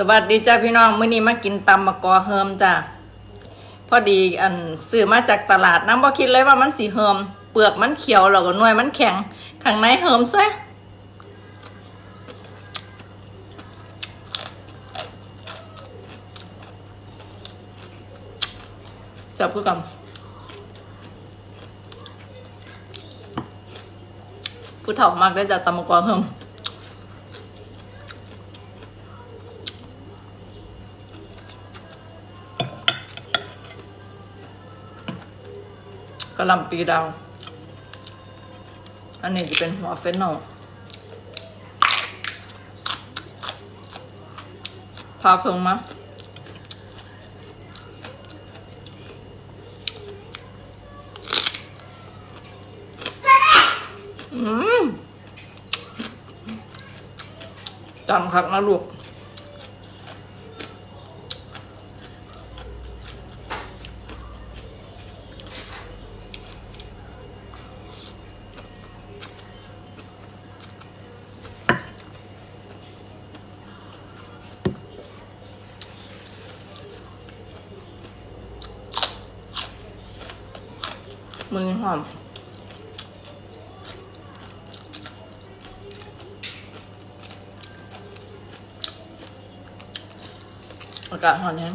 สวัสดีจ้าพี่น้องมื้อนี้มากินตำมะกอเฮิมจ้าพอดีอันซื้อมาจากตลาดน้ำบ่คิดเลยว่ามันสีเฮิมเปลือกมันเขียวแล้วก็หน่วยมันแข็งข้างในเฮิมซะจับคือกันผู้เฒ่ามากได้จากตำมะกอเฮิม กระลำปีดาว อันนี้จะเป็นหัวเฟนโนลพาเคืองมาอืมจำคักนะลูก มือหอมอากาศหอนแฮง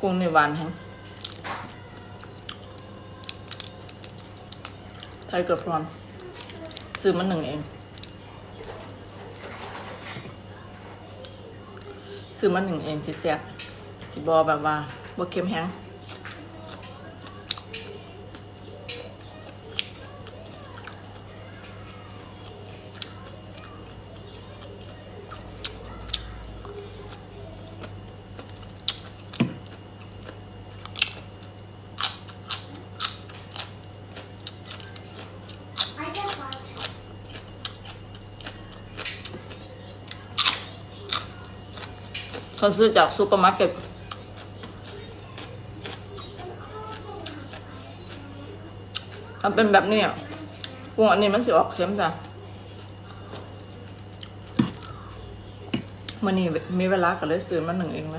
กุ้งในวานแฮงไทยเกิดพร้อนซื้อมาหนึ่งเอง ซื้อมาหนึ่งเองสิแซ่บสิบอแบบว่าบวเค็มแห้ง เขาซื้อจากซูเปอร์มาร์เก็ตทำเป็นแบบนี้อะกุ้งอันนี้มันสิออกเค็มจ้ะมันนี่มีเวลาก็เลยซื้อมาหนึ่งเองเล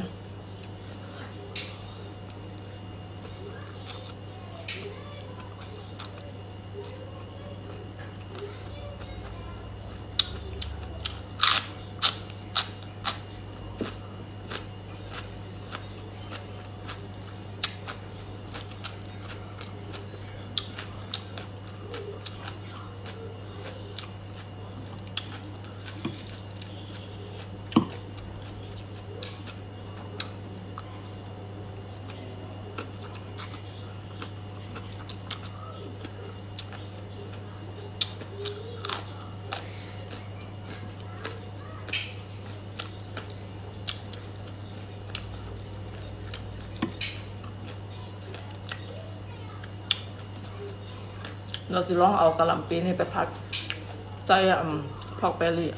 เราจะลองเอากระหล่ำปีนี่ไปผัดใส่อืมพอกเบลลี่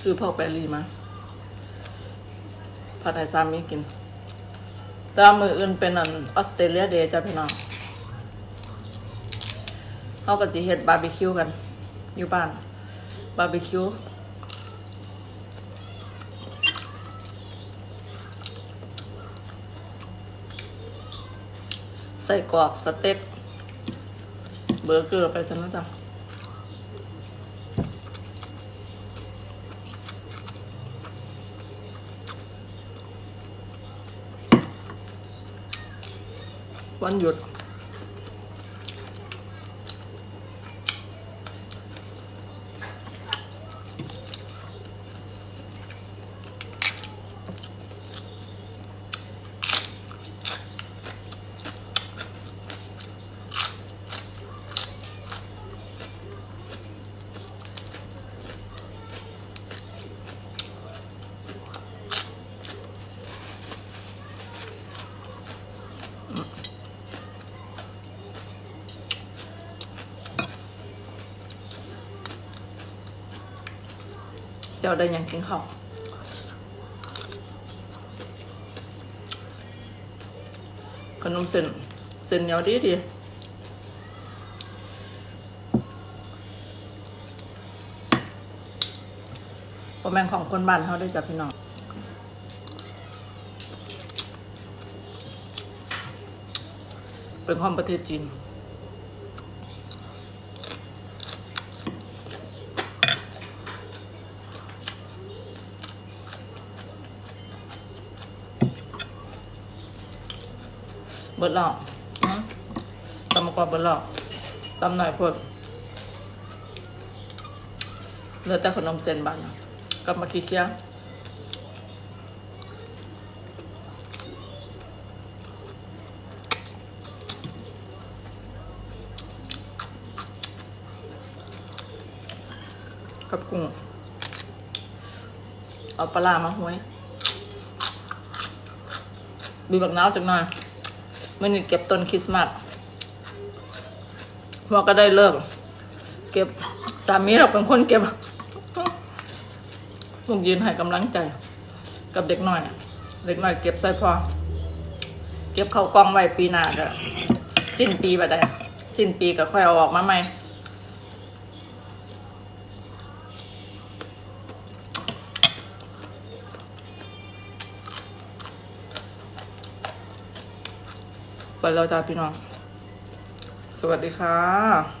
ซื้อพอกเบลลี่มาผัดไทยซามีกิน แต่มืออื่นเป็นอันออสเตรเลียเดย์จ้ะพี่น้อง เขาก็จะเฮ็ดบาร์บีคิวกัน อยู่บ้าน บาร์บีคิวใส่กรอกสเต็ก เบอร์เกอร์ไปซะนะจ๊ะวันหยุด เจ้าได้หยังกินข้าวขนมเส้นเส้นเหนียวดีดีปรแมงของคนบ้านเขาได้จับพี่น้องเป็นความประเทศจีน เบิดหลอกมตำมะกอกเบิดหลอกตำหน่อยพวกเหลือแต่ขนมเส้นบ้านนะกับมาคีเคียกับกุ้งเอาปลาร้ามาห้วยบีบักน้าวจังหน่อย มันเก็บต้นคริสต์มาสพอก็ได้เลิก เก็บสามีเราเป็นคนเก็บลูกยืนให้กำลังใจ กับเด็กน้อย เด็กน้อยเก็บใส่พอ เก็บเข้ากองไว้ปีหน้าก็สิ้นปีไปได้สิ้นปีก็ค่อยเอาออกมาใหม่ ไปแล้วจ้าพี่น้อง สวัสดีค่ะ